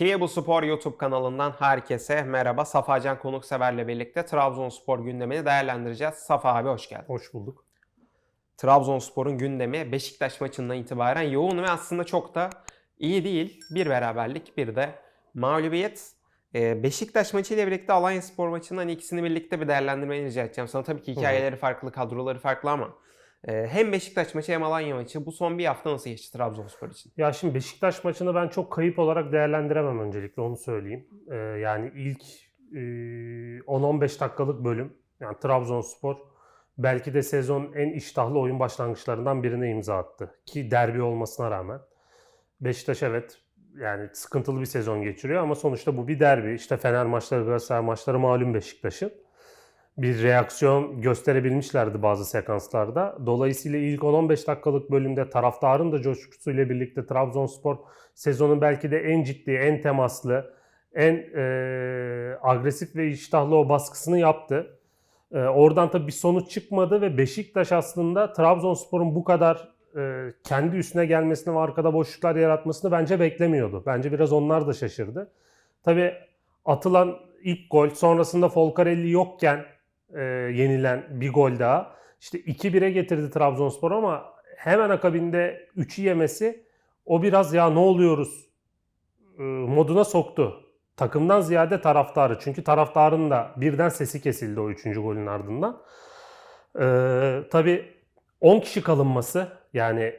Bu Spor YouTube kanalından herkese merhaba. Safacan Konuksever'le birlikte Trabzonspor gündemini değerlendireceğiz. Safa abi hoş geldin. Hoş bulduk. Trabzonspor'un gündemi Beşiktaş maçından itibaren yoğun ve aslında çok da iyi değil. Bir beraberlik bir de mağlubiyet. Ee, Beşiktaş maçı ile birlikte Alanya Spor maçının hani ikisini birlikte bir değerlendirmeni rica edeceğim. Sana tabii ki hikayeleri farklı, kadroları farklı ama hem Beşiktaş maçı hem Alanya maçı bu son bir hafta nasıl geçti Trabzonspor için? Ya şimdi Beşiktaş maçını ben çok kayıp olarak değerlendiremem öncelikle onu söyleyeyim. Ee, yani ilk e, 10-15 dakikalık bölüm yani Trabzonspor belki de sezon en iştahlı oyun başlangıçlarından birine imza attı. Ki derbi olmasına rağmen. Beşiktaş evet yani sıkıntılı bir sezon geçiriyor ama sonuçta bu bir derbi. İşte Fener maçları, Galatasaray maçları malum Beşiktaş'ın. Bir reaksiyon gösterebilmişlerdi bazı sekanslarda. Dolayısıyla ilk 10-15 dakikalık bölümde taraftarın da coşkusuyla birlikte Trabzonspor sezonun belki de en ciddi, en temaslı, en e, agresif ve iştahlı o baskısını yaptı. E, oradan tabii bir sonuç çıkmadı ve Beşiktaş aslında Trabzonspor'un bu kadar e, kendi üstüne gelmesini ve arkada boşluklar yaratmasını bence beklemiyordu. Bence biraz onlar da şaşırdı. Tabii atılan ilk gol sonrasında Folcarelli yokken e, yenilen bir gol daha. İşte 2-1'e getirdi Trabzonspor ama hemen akabinde 3'ü yemesi o biraz ya ne oluyoruz e, moduna soktu. Takımdan ziyade taraftarı. Çünkü taraftarın da birden sesi kesildi o 3. golün ardından. E, tabii 10 kişi kalınması yani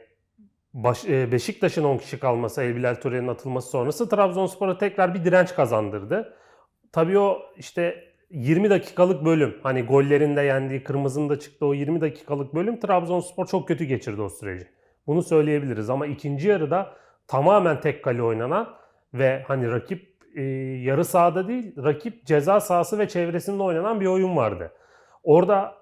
Baş, e, Beşiktaş'ın 10 kişi kalması, Elbilal Ture'nin atılması sonrası Trabzonspor'a tekrar bir direnç kazandırdı. Tabii o işte 20 dakikalık bölüm, hani gollerinde yendiği, kırmızının da çıktığı o 20 dakikalık bölüm Trabzonspor çok kötü geçirdi o süreci. Bunu söyleyebiliriz ama ikinci yarıda tamamen tek kale oynanan ve hani rakip e, yarı sahada değil, rakip ceza sahası ve çevresinde oynanan bir oyun vardı. Orada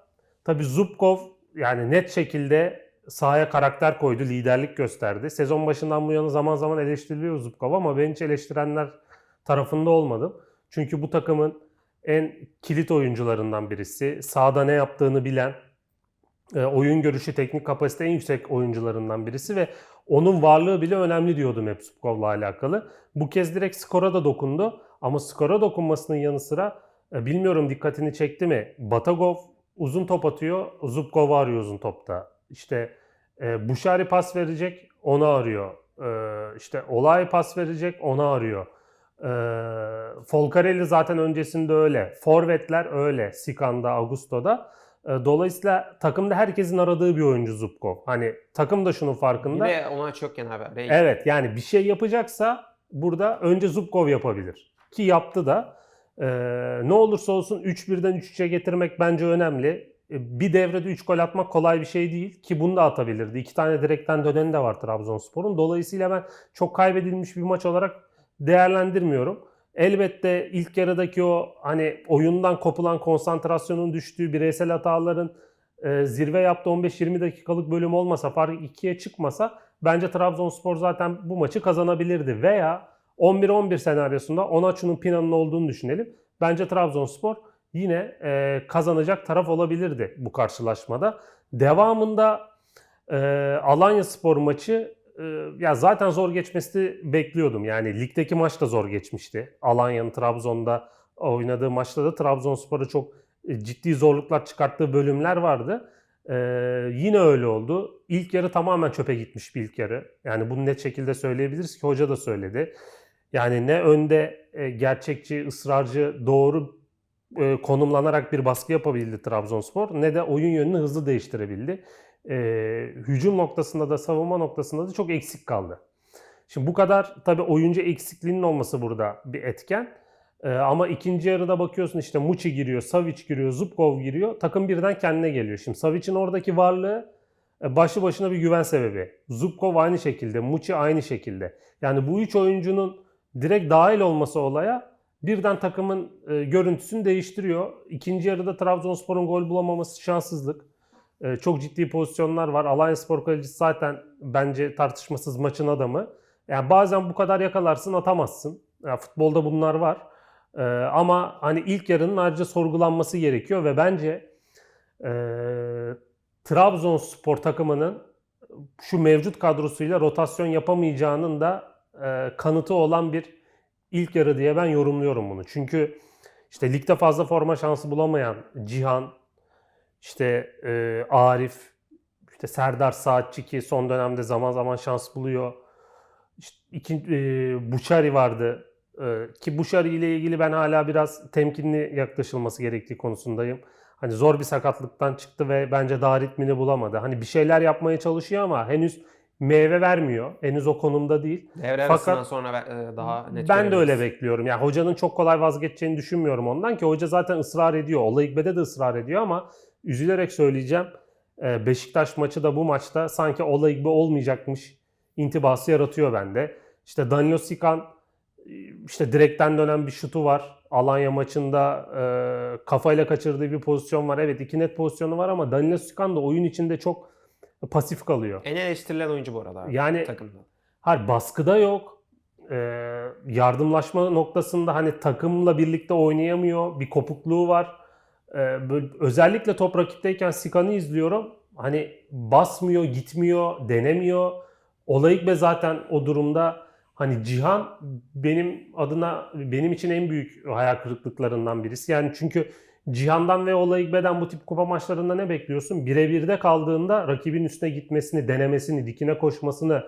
tabii Zubkov yani net şekilde sahaya karakter koydu, liderlik gösterdi. Sezon başından bu yana zaman zaman eleştiriliyor Zubkov ama ben hiç eleştirenler tarafında olmadım. Çünkü bu takımın en kilit oyuncularından birisi. Sahada ne yaptığını bilen, e, oyun görüşü, teknik kapasite en yüksek oyuncularından birisi ve onun varlığı bile önemli diyordum hep Zubkov'la alakalı. Bu kez direkt skora da dokundu ama skora dokunmasının yanı sıra e, bilmiyorum dikkatini çekti mi? Batagov uzun top atıyor, Zubkov'u arıyor uzun topta. İşte e, Buşari pas verecek, onu arıyor. E, işte Olay pas verecek, onu arıyor. E, Folcarelli zaten öncesinde öyle. Forvetler öyle. Sikan'da, Augusto'da. E, dolayısıyla takımda herkesin aradığı bir oyuncu Zubkov. Hani takım da şunun farkında. Bir de ona çokken abi. araya Evet yani bir şey yapacaksa burada önce Zubkov yapabilir. Ki yaptı da. Ee, ne olursa olsun 3-1'den 3-3'e getirmek bence önemli. Ee, Bir devrede 3 gol atmak kolay bir şey değil ki bunu da atabilirdi. İki tane direkten döneni de var Trabzonspor'un. Dolayısıyla ben çok kaybedilmiş bir maç olarak değerlendirmiyorum. Elbette ilk yarıdaki o hani oyundan kopulan konsantrasyonun düştüğü bireysel hataların e, zirve yaptığı 15-20 dakikalık bölüm olmasa, fark 2'ye çıkmasa bence Trabzonspor zaten bu maçı kazanabilirdi. Veya 11-11 senaryosunda Onaçu'nun Pina'nın olduğunu düşünelim. Bence Trabzonspor yine e, kazanacak taraf olabilirdi bu karşılaşmada. Devamında e, Alanya Spor maçı ya zaten zor geçmesi bekliyordum. Yani ligdeki maç da zor geçmişti. Alanya'nın Trabzon'da oynadığı maçta da Trabzonspor'a çok e, ciddi zorluklar çıkarttığı bölümler vardı. Ee, yine öyle oldu. İlk yarı tamamen çöpe gitmiş bir ilk yarı. Yani bunu net şekilde söyleyebiliriz ki hoca da söyledi. Yani ne önde e, gerçekçi, ısrarcı, doğru e, konumlanarak bir baskı yapabildi Trabzonspor ne de oyun yönünü hızlı değiştirebildi. E, hücum noktasında da savunma noktasında da çok eksik kaldı. Şimdi bu kadar tabii oyuncu eksikliğinin olması burada bir etken. Ee, ama ikinci yarıda bakıyorsun işte Muçi giriyor, Savic giriyor, Zubkov giriyor. Takım birden kendine geliyor. Şimdi Savic'in oradaki varlığı e, başlı başına bir güven sebebi. Zubkov aynı şekilde, Muçi aynı şekilde. Yani bu üç oyuncunun direkt dahil olması olaya birden takımın e, görüntüsünü değiştiriyor. İkinci yarıda Trabzonspor'un gol bulamaması şanssızlık. E, çok ciddi pozisyonlar var. Alanya Spor kalecisi zaten bence tartışmasız maçın adamı. Yani bazen bu kadar yakalarsın atamazsın. Yani futbolda bunlar var. Ee, ama hani ilk yarının ayrıca sorgulanması gerekiyor ve bence e, Trabzonspor takımının şu mevcut kadrosuyla rotasyon yapamayacağının da e, kanıtı olan bir ilk yarı diye ben yorumluyorum bunu. Çünkü işte ligde fazla forma şansı bulamayan Cihan, işte e, Arif, işte Serdar Saatçi ki son dönemde zaman zaman şans buluyor. İşte iki, e, Buçari vardı. E, ki Buçari ile ilgili ben hala biraz temkinli yaklaşılması gerektiği konusundayım. Hani zor bir sakatlıktan çıktı ve bence daha ritmini bulamadı. Hani bir şeyler yapmaya çalışıyor ama henüz meyve vermiyor. Henüz o konumda değil. Devre Fakat- sonra e, daha net ben de öyle bekliyorum. Yani hocanın çok kolay vazgeçeceğini düşünmüyorum ondan ki hoca zaten ısrar ediyor. Olayıkbe'de de ısrar ediyor ama üzülerek söyleyeceğim. e, Beşiktaş maçı da bu maçta sanki Olayıkbe olmayacakmış intibası yaratıyor bende. İşte Danilo Sikan e, işte direkten dönen bir şutu var. Alanya maçında e, kafayla kaçırdığı bir pozisyon var. Evet iki net pozisyonu var ama Danilo Sikan da oyun içinde çok pasif kalıyor. En eleştirilen oyuncu bu arada. Yani takımda. Hayır baskıda yok. Ee, yardımlaşma noktasında hani takımla birlikte oynayamıyor. Bir kopukluğu var. Ee, özellikle top rakipteyken Sikan'ı izliyorum. Hani basmıyor, gitmiyor, denemiyor. Olayık be zaten o durumda hani Cihan benim adına benim için en büyük hayal kırıklıklarından birisi. Yani çünkü Cihan'dan ve Olayıkbe'den bu tip kupa maçlarında ne bekliyorsun? Birebirde kaldığında rakibin üstüne gitmesini, denemesini, dikine koşmasını,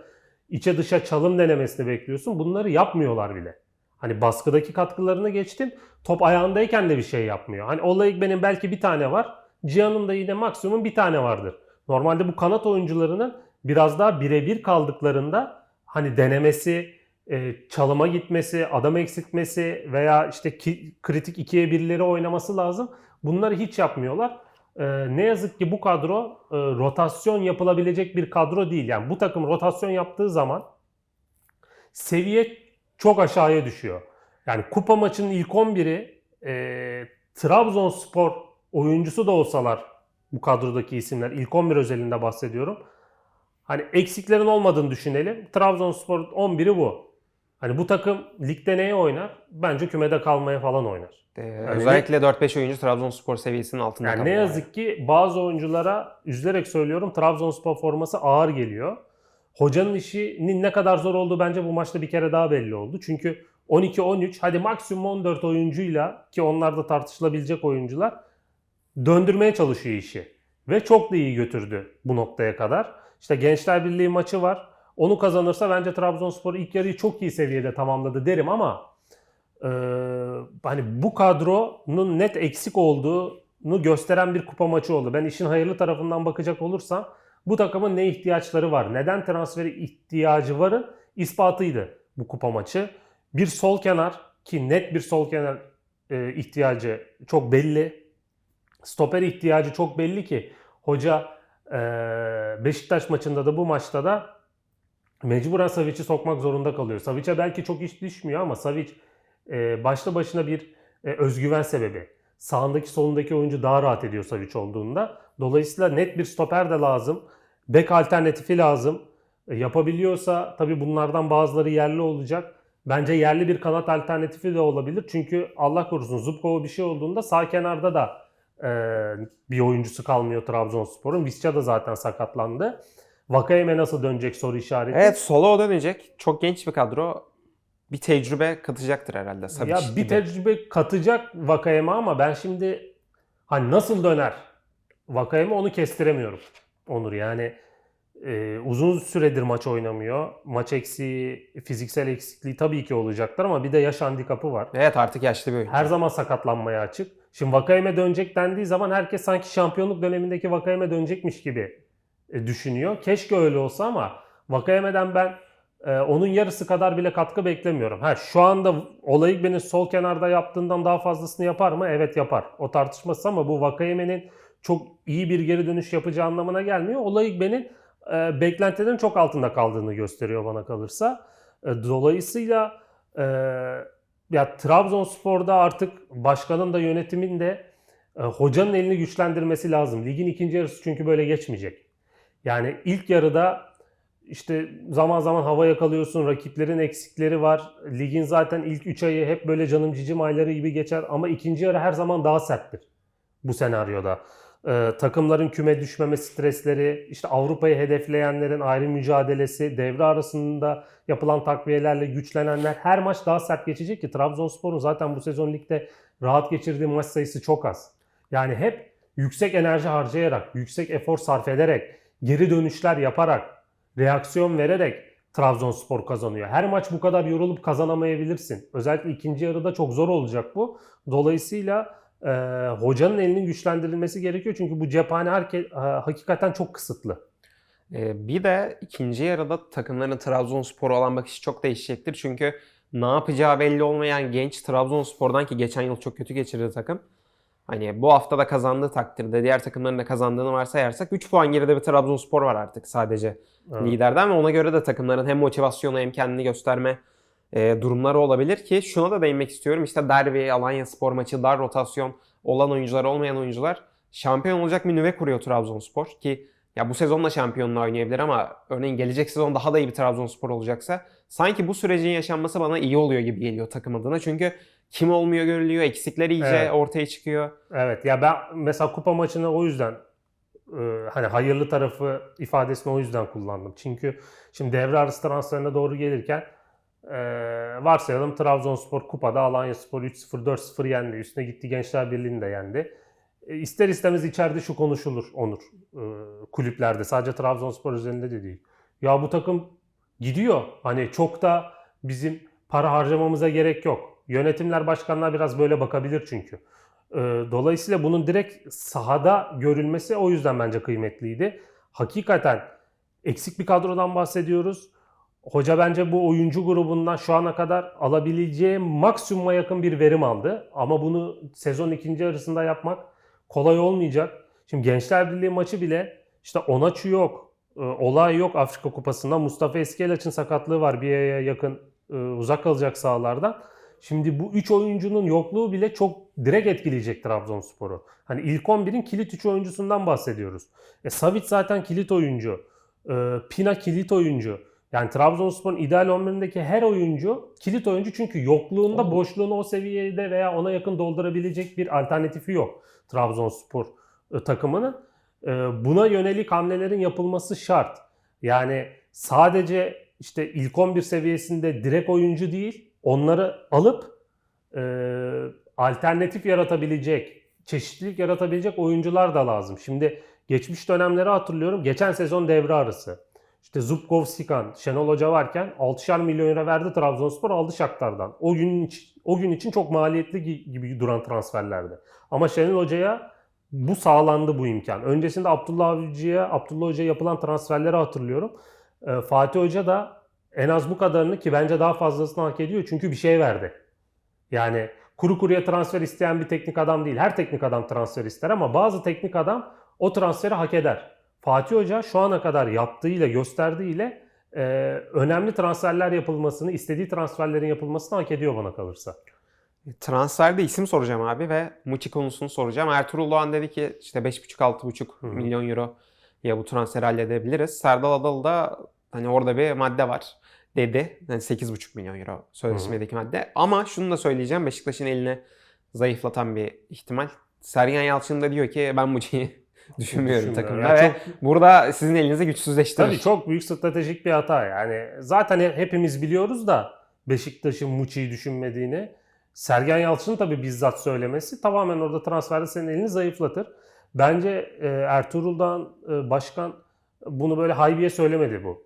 içe dışa çalım denemesini bekliyorsun. Bunları yapmıyorlar bile. Hani baskıdaki katkılarını geçtim. Top ayağındayken de bir şey yapmıyor. Hani olayık benim belki bir tane var. Cihan'ın da yine maksimum bir tane vardır. Normalde bu kanat oyuncularının biraz daha birebir kaldıklarında hani denemesi, e, çalıma gitmesi, adam eksiltmesi veya işte kritik ikiye birleri oynaması lazım. Bunları hiç yapmıyorlar. Ee, ne yazık ki bu kadro e, rotasyon yapılabilecek bir kadro değil. Yani bu takım rotasyon yaptığı zaman seviye çok aşağıya düşüyor. Yani kupa maçının ilk 11'i e, Trabzonspor oyuncusu da olsalar bu kadrodaki isimler ilk 11 özelinde bahsediyorum. Hani eksiklerin olmadığını düşünelim. Trabzonspor 11'i bu. Hani bu takım ligde neye oynar? Bence kümede kalmaya falan oynar. Ee, Yani özellikle 4-5 oyuncu Trabzonspor seviyesinin altında Yani ne kalıyor. yazık ki bazı oyunculara üzülerek söylüyorum Trabzonspor forması ağır geliyor. Hocanın işinin ne kadar zor olduğu bence bu maçta bir kere daha belli oldu. Çünkü 12-13 hadi maksimum 14 oyuncuyla ki onlar da tartışılabilecek oyuncular döndürmeye çalışıyor işi. Ve çok da iyi götürdü bu noktaya kadar. İşte Gençler Birliği maçı var. Onu kazanırsa bence Trabzonspor ilk yarıyı çok iyi seviyede tamamladı derim ama e, hani bu kadronun net eksik olduğunu gösteren bir kupa maçı oldu. Ben işin hayırlı tarafından bakacak olursam bu takımın ne ihtiyaçları var, neden transferi ihtiyacı varın ispatıydı bu kupa maçı. Bir sol kenar ki net bir sol kenar e, ihtiyacı çok belli. Stoper ihtiyacı çok belli ki hoca e, Beşiktaş maçında da bu maçta da mecburen Savic'i sokmak zorunda kalıyor. Savic'e belki çok iş düşmüyor ama Savic e, başlı başına bir e, özgüven sebebi. Sağındaki solundaki oyuncu daha rahat ediyor Savic olduğunda. Dolayısıyla net bir stoper de lazım. Bek alternatifi lazım. E, yapabiliyorsa tabii bunlardan bazıları yerli olacak. Bence yerli bir kanat alternatifi de olabilir. Çünkü Allah korusun Zubkova bir şey olduğunda sağ kenarda da e, bir oyuncusu kalmıyor Trabzonspor'un. Visca da zaten sakatlandı. Vakayeme nasıl dönecek soru işareti. Evet solo dönecek. Çok genç bir kadro. Bir tecrübe katacaktır herhalde. Savic Ya bir gibi. tecrübe katacak Vakayeme ama ben şimdi hani nasıl döner Vakayeme onu kestiremiyorum. Onur yani e, uzun süredir maç oynamıyor. Maç eksiği, fiziksel eksikliği tabii ki olacaktır ama bir de yaş handikapı var. Evet artık yaşlı bir oyuncu. Her zaman sakatlanmaya açık. Şimdi Vakayeme dönecek dendiği zaman herkes sanki şampiyonluk dönemindeki Vakayeme dönecekmiş gibi e, düşünüyor. Keşke öyle olsa ama Vakayeme'den ben e, onun yarısı kadar bile katkı beklemiyorum. Ha şu anda olayı benim sol kenarda yaptığından daha fazlasını yapar mı? Evet yapar. O tartışmasız ama bu Vakayeme'nin çok iyi bir geri dönüş yapacağı anlamına gelmiyor. Olayı benim e, beklentilerin çok altında kaldığını gösteriyor bana kalırsa. E, dolayısıyla e, ya Trabzonspor'da artık başkanın da yönetimin de e, hocanın elini güçlendirmesi lazım. Ligin ikinci yarısı çünkü böyle geçmeyecek. Yani ilk yarıda işte zaman zaman hava yakalıyorsun, rakiplerin eksikleri var. Ligin zaten ilk 3 ayı hep böyle canım cicim ayları gibi geçer ama ikinci yarı her zaman daha serttir bu senaryoda. Ee, takımların küme düşmeme stresleri, işte Avrupa'yı hedefleyenlerin ayrı mücadelesi, devre arasında yapılan takviyelerle güçlenenler her maç daha sert geçecek ki Trabzonspor'un zaten bu sezon ligde rahat geçirdiği maç sayısı çok az. Yani hep yüksek enerji harcayarak, yüksek efor sarf ederek, geri dönüşler yaparak, reaksiyon vererek Trabzonspor kazanıyor. Her maç bu kadar yorulup kazanamayabilirsin. Özellikle ikinci yarıda çok zor olacak bu. Dolayısıyla e, hocanın elinin güçlendirilmesi gerekiyor. Çünkü bu cephane harke- ha- hakikaten çok kısıtlı. Bir de ikinci yarıda takımların Trabzonspor'a olan bakışı çok değişecektir. Çünkü ne yapacağı belli olmayan genç Trabzonspor'dan ki geçen yıl çok kötü geçirdi takım. Hani bu hafta da kazandığı takdirde diğer takımların da kazandığını varsayarsak 3 puan geride bir Trabzonspor var artık sadece Evet. liderden ve ona göre de takımların hem motivasyonu hem kendini gösterme e, durumları olabilir ki şuna da değinmek istiyorum. İşte derbi, Alanya spor maçı, dar rotasyon olan oyuncular, olmayan oyuncular şampiyon olacak bir nüve kuruyor Trabzonspor ki ya bu sezon da şampiyonluğa oynayabilir ama örneğin gelecek sezon daha da iyi bir Trabzonspor olacaksa sanki bu sürecin yaşanması bana iyi oluyor gibi geliyor takım adına. Çünkü kim olmuyor görülüyor, eksikleri iyice Evet. ortaya çıkıyor. Evet ya ben mesela kupa maçını o yüzden e, hani hayırlı tarafı ifadesini o yüzden kullandım. Çünkü şimdi devre arası transferine doğru gelirken e, varsayalım Trabzonspor kupada Alanyaspor 3-0 4-0 yendi. Üstüne gitti Gençler Birliği'ni de yendi. E, ister istemez içeride şu konuşulur Onur e, kulüplerde sadece Trabzonspor üzerinde de değil. Ya bu takım gidiyor. Hani çok da bizim para harcamamıza gerek yok. Yönetimler, başkanlar biraz böyle bakabilir çünkü. Ee, Dolayısıyla bunun direkt sahada görülmesi o yüzden bence kıymetliydi. Hakikaten eksik bir kadrodan bahsediyoruz. Hoca bence bu oyuncu grubundan şu ana kadar alabileceği maksimuma yakın bir verim aldı. Ama bunu sezon ikinci yarısında yapmak kolay olmayacak. Şimdi Gençler Birliği maçı bile işte Onaçu yok, e, olay yok Afrika Kupası'nda. Mustafa Eskelaç'ın sakatlığı var bir aya yakın e, uzak kalacak sahalardan. Şimdi bu 3 oyuncunun yokluğu bile çok direkt etkileyecek Trabzonspor'u. Hani ilk 11'in kilit 3 oyuncusundan bahsediyoruz. E, Savic zaten kilit oyuncu. E, Pina kilit oyuncu. Yani Trabzonspor'un ideal 11'indeki her oyuncu kilit oyuncu çünkü yokluğunda boşluğunu o seviyede veya ona yakın doldurabilecek bir alternatifi yok Trabzonspor e, takımının. E, buna yönelik hamlelerin yapılması şart. Yani sadece işte ilk 11 seviyesinde direkt oyuncu değil, onları alıp e, alternatif yaratabilecek, çeşitlilik yaratabilecek oyuncular da lazım. Şimdi geçmiş dönemleri hatırlıyorum. Geçen sezon devre arası. İşte Zubkov, Sikan, Şenol Hoca varken 6'şar milyon euro verdi Trabzonspor aldı Shakhtar'dan. O gün o gün için çok maliyetli gi- gibi duran transferlerdi. Ama Şenol Hoca'ya bu sağlandı bu imkan. Öncesinde Abdullah Avcı'ya, Abdullah Hoca'ya yapılan transferleri hatırlıyorum. Ee, Fatih Hoca da en az bu kadarını ki bence daha fazlasını hak ediyor çünkü bir şey verdi. Yani kuru kuruya transfer isteyen bir teknik adam değil. Her teknik adam transfer ister ama bazı teknik adam o transferi hak eder. Fatih Hoca şu ana kadar yaptığıyla, gösterdiğiyle e, önemli transferler yapılmasını, istediği transferlerin yapılmasını hak ediyor bana kalırsa. Transferde isim soracağım abi ve Muçi konusunu soracağım. Ertuğrul Doğan dedi ki işte 5,5-6,5 Hı hı. milyon euro ya bu transferi halledebiliriz. Serdal Adalı da hani orada bir madde var dedi. Yani 8,5 milyon euro sözleşmedeki madde. Ama şunu da söyleyeceğim. Beşiktaş'ın eline zayıflatan bir ihtimal. Sergen Yalçın da diyor ki ben Muçi'yi düşünmüyorum takımda Yani ve çok- burada sizin elinizi güçsüzleştirir. Tabii çok büyük stratejik bir hata yani. Zaten hepimiz biliyoruz da Beşiktaş'ın Muçi'yi düşünmediğini. Sergen Yalçın'ın tabii bizzat söylemesi tamamen orada transferde senin elini zayıflatır. Bence e, Ertuğrul'dan e, başkan bunu böyle haybiye söylemedi bu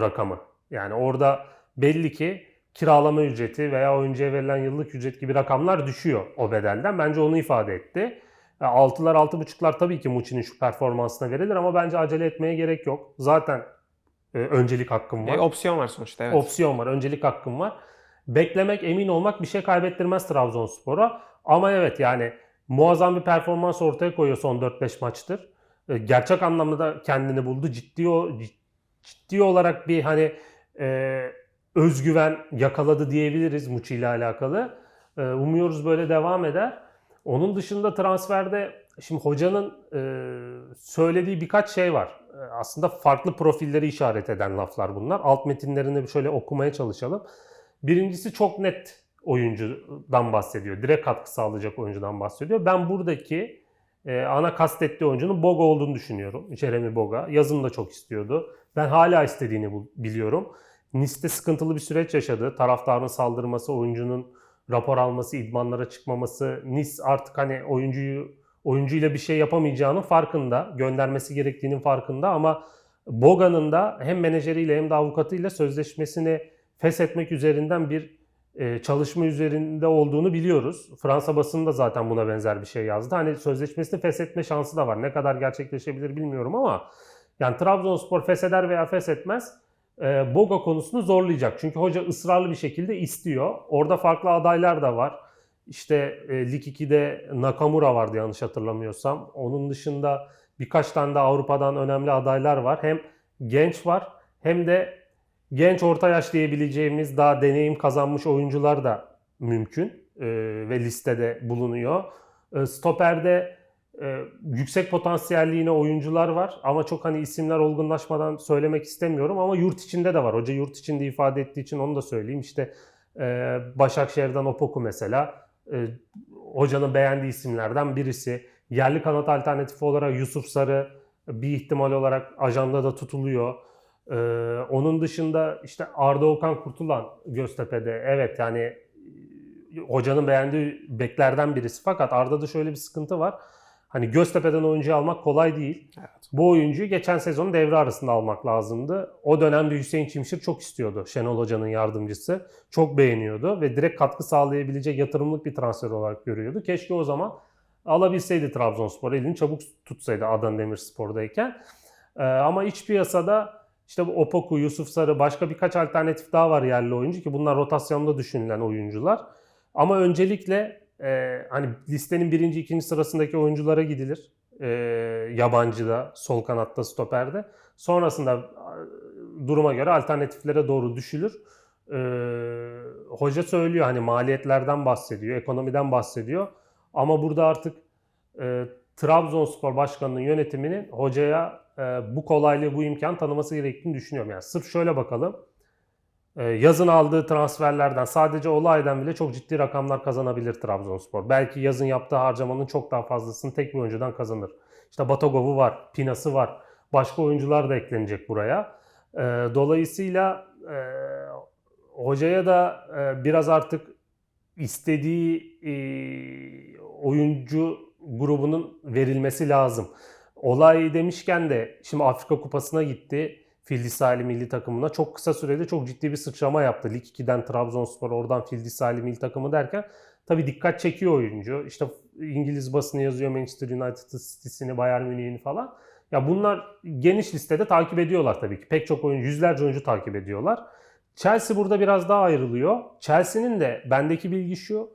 rakamı. Yani orada belli ki kiralama ücreti veya oyuncuya verilen yıllık ücret gibi rakamlar düşüyor o bedelden. Bence onu ifade etti. E, Altılar, altı buçuklar tabii ki Muçi'nin şu performansına verilir ama bence acele etmeye gerek yok. Zaten e, öncelik hakkım var. E, opsiyon var sonuçta evet. Opsiyon var, öncelik hakkım var. Beklemek, emin olmak bir şey kaybettirmez Trabzonspor'a. Ama evet yani muazzam bir performans ortaya koyuyor son 4-5 maçtır. E, Gerçek anlamda da kendini buldu. Ciddi o ciddi olarak bir hani e, özgüven yakaladı diyebiliriz Muçi ile alakalı. E, umuyoruz böyle devam eder. Onun dışında transferde şimdi hocanın e, söylediği birkaç şey var. E, aslında farklı profilleri işaret eden laflar bunlar. Alt metinlerini şöyle okumaya çalışalım. Birincisi çok net oyuncudan bahsediyor. Direkt katkı sağlayacak oyuncudan bahsediyor. Ben buradaki e, ana kastettiği oyuncunun Boga olduğunu düşünüyorum. Jeremy Boga. Yazın da çok istiyordu. Ben hala istediğini biliyorum. Nice'de sıkıntılı bir süreç yaşadı. Taraftarın saldırması, oyuncunun rapor alması, idmanlara çıkmaması. Nice artık hani oyuncuyu oyuncuyla bir şey yapamayacağının farkında. Göndermesi gerektiğinin farkında ama Boga'nın da hem menajeriyle hem de avukatıyla sözleşmesini feshetmek üzerinden bir e, çalışma üzerinde olduğunu biliyoruz. Fransa basını da zaten buna benzer bir şey yazdı. Hani sözleşmesini feshetme şansı da var. Ne kadar gerçekleşebilir bilmiyorum ama yani Trabzonspor fesheder veya feshetmez e, Boga konusunu zorlayacak. Çünkü hoca ısrarlı bir şekilde istiyor. Orada farklı adaylar da var. İşte e, Lig 2'de Nakamura vardı yanlış hatırlamıyorsam. Onun dışında birkaç tane de Avrupa'dan önemli adaylar var. Hem genç var hem de genç orta yaş diyebileceğimiz daha deneyim kazanmış oyuncular da mümkün e, ve listede bulunuyor. E, Stoper'de e, yüksek potansiyelli yine oyuncular var ama çok hani isimler olgunlaşmadan söylemek istemiyorum ama yurt içinde de var. Hoca yurt içinde ifade ettiği için onu da söyleyeyim. İşte e, Başakşehir'den Opoku mesela e, hocanın beğendiği isimlerden birisi. Yerli kanat alternatifi olarak Yusuf Sarı bir ihtimal olarak ajanda da tutuluyor. Ee, onun dışında işte Arda Okan Kurtulan Göztepe'de evet yani e, hocanın beğendiği beklerden birisi. Fakat Arda'da şöyle bir sıkıntı var. Hani Göztepe'den oyuncu almak kolay değil. Evet. Bu oyuncuyu geçen sezon devre arasında almak lazımdı. O dönemde Hüseyin Çimşir çok istiyordu. Şenol Hoca'nın yardımcısı. Çok beğeniyordu ve direkt katkı sağlayabilecek yatırımlık bir transfer olarak görüyordu. Keşke o zaman alabilseydi Trabzonspor. Elini çabuk tutsaydı Adana Demirspor'dayken. Ee, ama iç piyasada işte bu Opoku, Yusuf Sarı başka birkaç alternatif daha var yerli oyuncu ki bunlar rotasyonda düşünülen oyuncular. Ama öncelikle e, hani listenin birinci, ikinci sırasındaki oyunculara gidilir. E, yabancıda, sol kanatta, stoperde. Sonrasında e, duruma göre alternatiflere doğru düşülür. E, hoca söylüyor hani maliyetlerden bahsediyor, ekonomiden bahsediyor. Ama burada artık e, Trabzonspor Başkanı'nın yönetiminin hocaya e, bu kolaylığı, bu imkan tanıması gerektiğini düşünüyorum. Yani sırf şöyle bakalım. E, yazın aldığı transferlerden sadece olaydan bile çok ciddi rakamlar kazanabilir Trabzonspor. Belki yazın yaptığı harcamanın çok daha fazlasını tek bir oyuncudan kazanır. İşte Batagov'u var, Pinas'ı var. Başka oyuncular da eklenecek buraya. E, dolayısıyla e, hocaya da e, biraz artık istediği e, oyuncu grubunun verilmesi lazım. Olay demişken de şimdi Afrika Kupası'na gitti. Fildisali milli takımına çok kısa sürede çok ciddi bir sıçrama yaptı. Lig 2'den Trabzonspor oradan Fildisali milli takımı derken tabii dikkat çekiyor oyuncu. İşte İngiliz basını yazıyor Manchester United'ı, City'sini, Bayern Münih'ini falan. Ya bunlar geniş listede takip ediyorlar tabii ki. Pek çok oyuncu, yüzlerce oyuncu takip ediyorlar. Chelsea burada biraz daha ayrılıyor. Chelsea'nin de bendeki bilgi şu.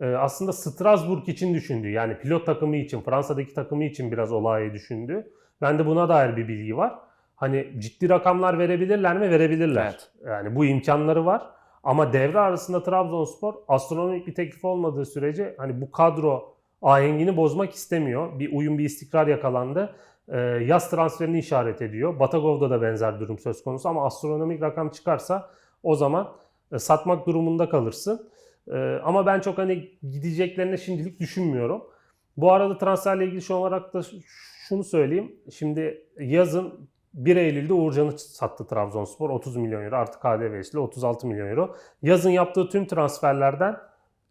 e, Aslında Strasbourg için düşündü. Yani pilot takımı için, Fransa'daki takımı için biraz olayı düşündü. Bende buna dair bir bilgi var. Hani ciddi rakamlar verebilirler mi? Verebilirler. Evet. Yani bu imkanları var. Ama devre arasında Trabzonspor astronomik bir teklif olmadığı sürece hani bu kadro ahengini bozmak istemiyor. Bir uyum, bir istikrar yakalandı. Ee, yaz transferini işaret ediyor. Batagov'da da benzer durum söz konusu ama astronomik rakam çıkarsa o zaman e, satmak durumunda kalırsın. Ee, ama ben çok hani gideceklerini şimdilik düşünmüyorum. Bu arada transferle ilgili şu olarak da şunu söyleyeyim. Şimdi yazın 1 Eylül'de Uğurcan'ı sattı Trabzonspor 30 milyon euro artı KDV'siyle 36 milyon euro. Yazın yaptığı tüm transferlerden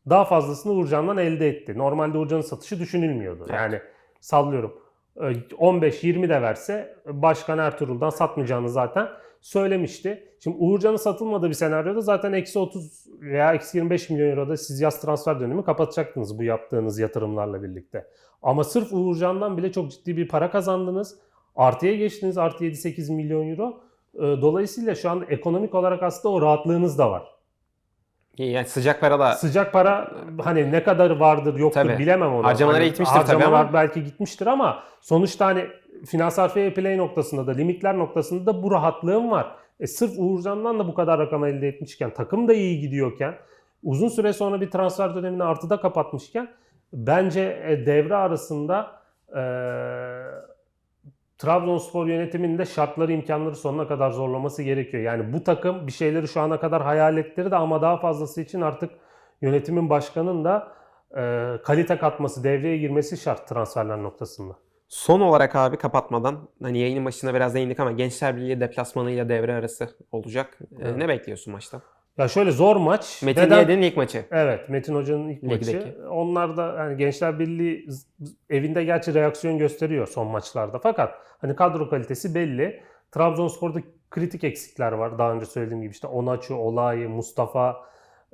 daha fazlasını Uğurcan'dan elde etti. Normalde Uğurcan'ın satışı düşünülmüyordu. Evet. Yani sallıyorum e, 15-20 de verse Başkan Ertuğrul'dan satmayacağını zaten söylemişti. Şimdi Uğurcan'ın satılmadığı bir senaryoda zaten eksi 30 veya eksi 25 milyon euroda siz yaz transfer dönemi kapatacaktınız bu yaptığınız yatırımlarla birlikte. Ama sırf Uğurcan'dan bile çok ciddi bir para kazandınız. Artıya geçtiniz artı 7-8 milyon euro. E, Dolayısıyla şu anda ekonomik olarak aslında o rahatlığınız da var. Yani sıcak para da Sıcak para hani ne kadar vardır yoktur Tabii. bilemem onu. Harcamalara Hani gitmiştir tabii harcamalar ama- belki gitmiştir ama sonuçta hani finansal fair play noktasında da limitler noktasında da bu rahatlığım var. E sırf Uğurcan'dan da bu kadar rakam elde etmişken takım da iyi gidiyorken uzun süre sonra bir transfer dönemini artıda kapatmışken bence e, devre arasında e, Trabzonspor yönetiminin de şartları imkanları sonuna kadar zorlaması gerekiyor. Yani bu takım bir şeyleri şu ana kadar hayal ettirdi ama daha fazlası için artık yönetimin başkanın da e, kalite katması, devreye girmesi şart transferler noktasında. Son olarak abi kapatmadan hani yayının başında biraz değindik ama Gençler Birliği deplasmanıyla devre arası olacak. Ee, Evet. Ne bekliyorsun maçta? Ya şöyle zor maç. Metin Neden- Yedin'in ilk maçı. Evet, Metin Hoca'nın ilk Ligdeki. maçı. Onlar da hani Gençler Birliği evinde gerçi reaksiyon gösteriyor son maçlarda. Fakat hani kadro kalitesi belli. Trabzonspor'da kritik eksikler var. Daha önce söylediğim gibi işte Onaçu, Olay, Mustafa,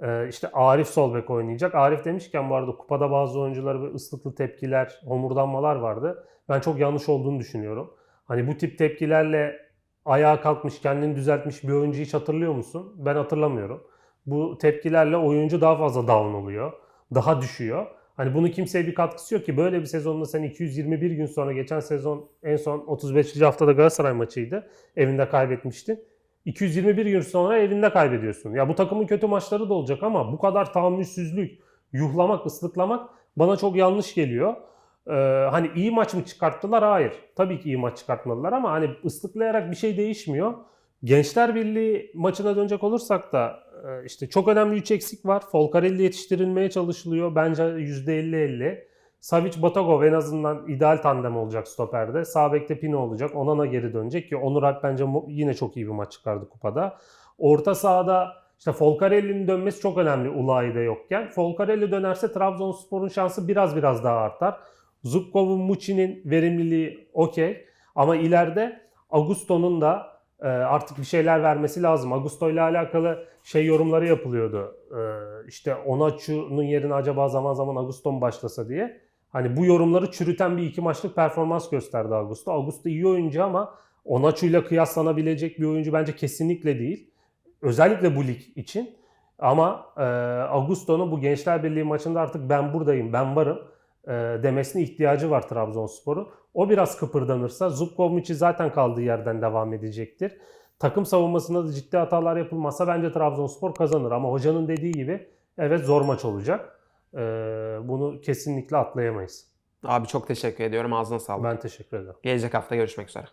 e, işte Arif Solbek oynayacak. Arif demişken bu arada kupada bazı oyunculara böyle ıslıklı tepkiler, homurdanmalar vardı. Ben çok yanlış olduğunu düşünüyorum. Hani bu tip tepkilerle ayağa kalkmış, kendini düzeltmiş bir oyuncu hiç hatırlıyor musun? Ben hatırlamıyorum. Bu tepkilerle oyuncu daha fazla down oluyor. Daha düşüyor. Hani bunu kimseye bir katkısı yok ki. Böyle bir sezonda sen 221 gün sonra geçen sezon en son 35. haftada Galatasaray maçıydı. Evinde kaybetmiştin. 221 gün sonra evinde kaybediyorsun. Ya bu takımın kötü maçları da olacak ama bu kadar tahammülsüzlük, yuhlamak, ıslıklamak bana çok yanlış geliyor. Ee, hani iyi maç mı çıkarttılar? Hayır. Tabii ki iyi maç çıkartmadılar ama hani ıslıklayarak bir şey değişmiyor. Gençler Birliği maçına dönecek olursak da e, işte çok önemli 3 eksik var. Folcarelli yetiştirilmeye çalışılıyor. Bence %50-50. Savic Batagov en azından ideal tandem olacak stoperde. Sağ Pino olacak. Onana geri dönecek ki Onur Alp bence yine çok iyi bir maç çıkardı kupada. Orta sahada işte Folcarelli'nin dönmesi çok önemli Ulayi'de yokken. Folcarelli dönerse Trabzonspor'un şansı biraz biraz daha artar. Zubkov'un, Muçi'nin verimliliği okey. Ama ileride Augusto'nun da e, artık bir şeyler vermesi lazım. Augusto ile alakalı şey yorumları yapılıyordu. E, işte Onaçu'nun yerine acaba zaman zaman Augusto mu başlasa diye. Hani bu yorumları çürüten bir iki maçlık performans gösterdi Augusto. Augusto iyi oyuncu ama Onaçu ile kıyaslanabilecek bir oyuncu bence kesinlikle değil. Özellikle bu lig için. Ama e, Augusto'nun bu Gençler Birliği maçında artık ben buradayım, ben varım demesine ihtiyacı var Trabzonspor'un. O biraz kıpırdanırsa Zubkovic'i zaten kaldığı yerden devam edecektir. Takım savunmasında da ciddi hatalar yapılmazsa bence Trabzonspor kazanır. Ama hocanın dediği gibi evet zor maç olacak. E, bunu kesinlikle atlayamayız. Abi çok teşekkür ediyorum. Ağzına sağlık. Ben teşekkür ederim. Gelecek hafta görüşmek üzere.